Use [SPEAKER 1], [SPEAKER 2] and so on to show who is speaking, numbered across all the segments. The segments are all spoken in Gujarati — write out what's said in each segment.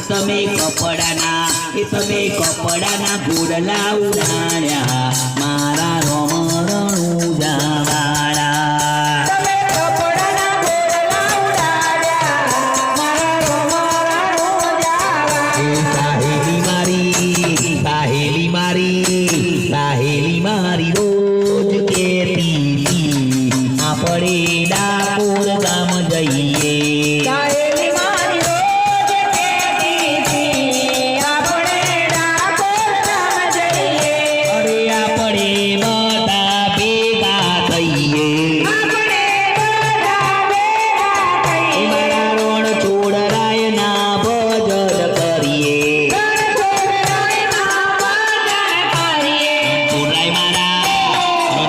[SPEAKER 1] તમે કપડાના એ તમે કપડાના ગોડલા ઉડાડ્યા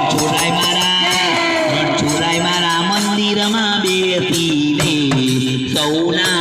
[SPEAKER 2] છોરાય મારા.
[SPEAKER 1] મન છોરાય મારા. મન મંદિરમાં બેસીને સૌના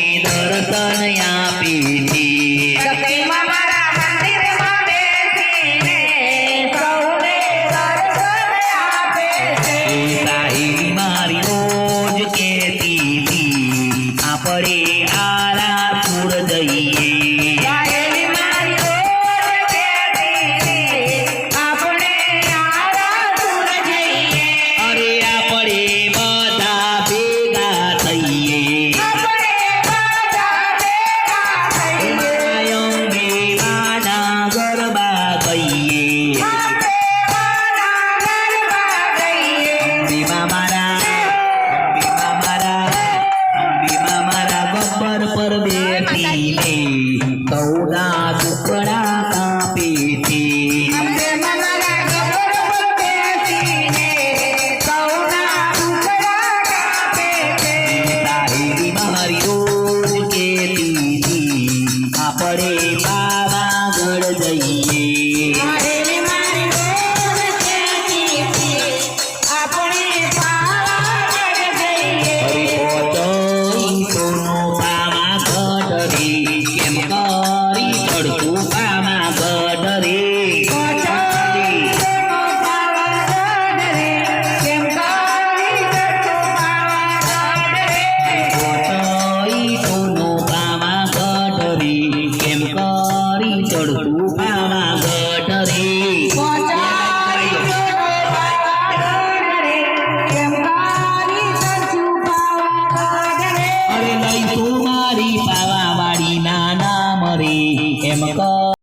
[SPEAKER 1] করে Tàu